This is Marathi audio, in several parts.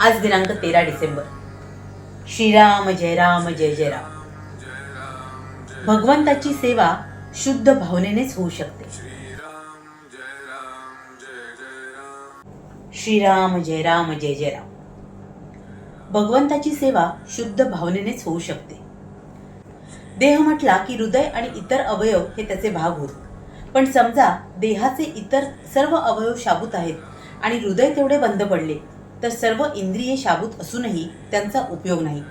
आज दिनांक तेरा डिसेंबर. श्रीराम जय राम जय जय राम. भगवंताची सेवा शुद्ध भावनेनेच होऊ शकते. श्रीराम जय राम जय जय राम. भगवंताची सेवा शुद्ध भावनेनेच होऊ शकते. देह म्हटला की हृदय आणि इतर अवयव हे त्याचे भाग होत. पण समजा देहाचे इतर सर्व अवयव शाबूत आहेत आणि हृदय तेवढे बंद पडले तर सर्व इंद्रिये शाबूत असूनही त्यांचा उपयोग नाही.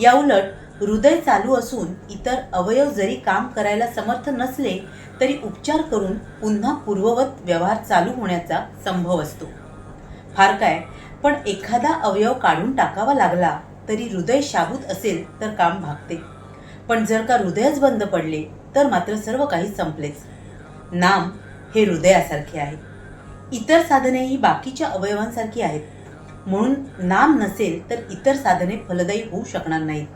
याउलट हृदय चालू असून इतर अवयव जरी काम करायला समर्थ नसले तरी उपचार करून पुन्हा पूर्ववत व्यवहार चालू होण्याचा संभव असतो. फार काय पण एखादा अवयव काढून टाकावा लागला तरी हृदय शाबूत असेल तर काम भागते. पण जर का हृदयच बंद पडले तर मात्र सर्व काही संपलेच. नाम हे हृदयासारखे आहे. इतर साधनेही बाकीच्या अवयवांसारखी आहेत. म्हणून नाम नसेल तर इतर साधने फलदायी होऊ शकणार नाहीत.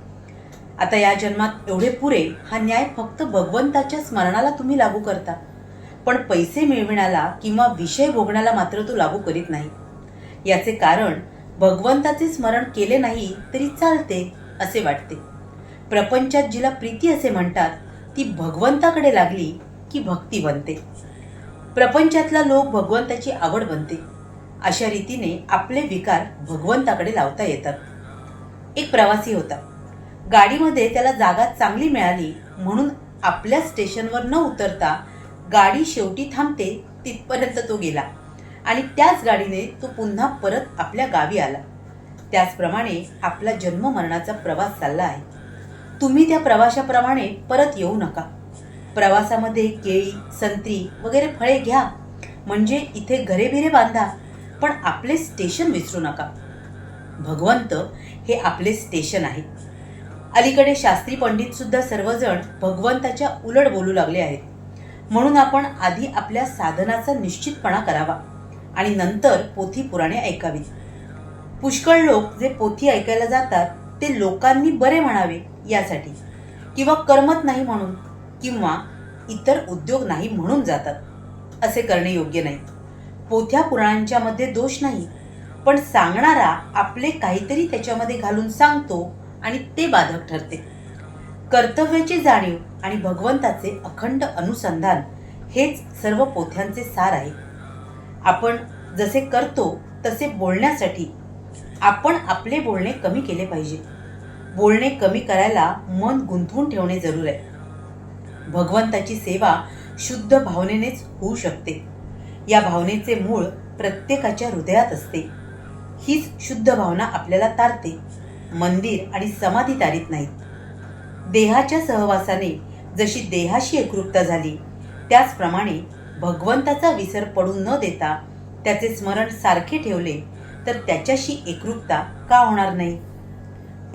आता या जन्मात एवढे पुरे हा न्याय फक्त भगवंताच्या स्मरणाला तुम्ही लागू करता. पण पैसे मिळविण्याला किंवा विषय भोगण्याला मात्र तो लागू करीत नाही. याचे कारण भगवंताचे स्मरण केले नाही तरी चालते असे वाटते. प्रपंचात जिला प्रीती असे म्हणतात ती भगवंताकडे लागली की भक्ती बनते. प्रपंचातला लोक भगवंताची आवड बनते. अशा रीतीने आपले विकार भगवंताकडे लावता येतात. एक प्रवासी होता. गाडीमध्ये त्याला जागा चांगली मिळाली म्हणून आपल्या स्टेशनवर न उतरता गाडी शेवटी थांबते तिथपर्यंत तो गेला आणि त्याच गाडीने तो पुन्हा परत आपल्या गावी आला. त्याचप्रमाणे आपला जन्म मरणाचा प्रवास चालला आहे. तुम्ही त्या प्रवाशाप्रमाणे परत येऊ नका. प्रवासामध्ये केळी संत्री वगैरे फळे घ्या. म्हणजे इथे घरेबिरे बांधा. पण आपले स्टेशन विसरू नका. भगवंत हे आपले स्टेशन आहे अलीकडे शास्त्री पंडित सुद्धा सर्वजण भगवंताच्या उलट बोलू लागले आहेत. म्हणून आपण आधी आपल्या साधनाचा निश्चितपणा करावा आणि नंतर पोथी पुराणे ऐकावीत पुष्कळ लोक जे पोथी ऐकायला जातात ते लोकांनी बरे म्हणावे यासाठी किंवा करमत नाही म्हणून किंवा इतर उद्योग नाही म्हणून जातात. असे करणे योग्य नाही. पोथ्या पुराणांच्या मध्ये दोष नाही पण सांगणारा आपले काहीतरी त्याच्यामध्ये घालून सांगतो आणि ते बाधक ठरते. कर्तव्याची जाणीव आणि भगवंताचे अखंड अनुसंधान हेच सर्व पोथ्यांचे सार आहे. आपण जसे करतो तसे बोलण्यासाठी आपण आपले बोलणे कमी केले पाहिजे. बोलणे कमी करायला मन गुंतवून ठेवणे जरूर आहे. भगवंताची सेवा शुद्ध भावनेनेच होऊ शकते. या भावनेचे मूळ प्रत्येकाच्या हृदयात असते. हीच शुद्ध भावना आपल्याला तारते. मंदिर आणि समाधी तारीत नाहीत. देहाच्या सहवासाने जशी देहाशी एकरूपता झाली त्याचप्रमाणे भगवंताचा विसर पडू न देता त्याचे स्मरण सारखे ठेवले तर त्याच्याशी एकरूपता का होणार नाही?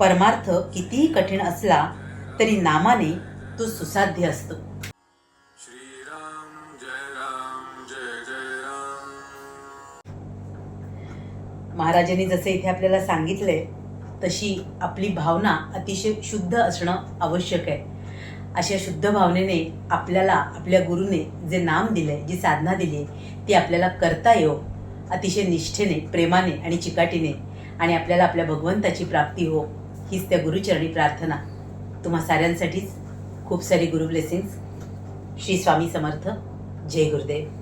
परमार्थ कितीही कठीण असला तरी नामाने तो सुसाध्य असतो. महाराजांनी जसे इथे आपल्याला सांगितले तशी आपली भावना अतिशय शुद्ध असणं आवश्यक आहे. अशा शुद्ध भावनेने आपल्याला आपल्या गुरुने जे नाम दिले जी साधना दिली ती आपल्याला करता येऊ अतिशय निष्ठेने प्रेमाने आणि चिकाटीने आणि आपल्याला आपल्या भगवंताची प्राप्ती हो हीच त्या गुरुचरणी प्रार्थना. तुम्हा साऱ्यांसाठीच खूप सारी गुरु ब्लेसिंग्स श्री स्वामी समर्थ. जय गुरुदेव.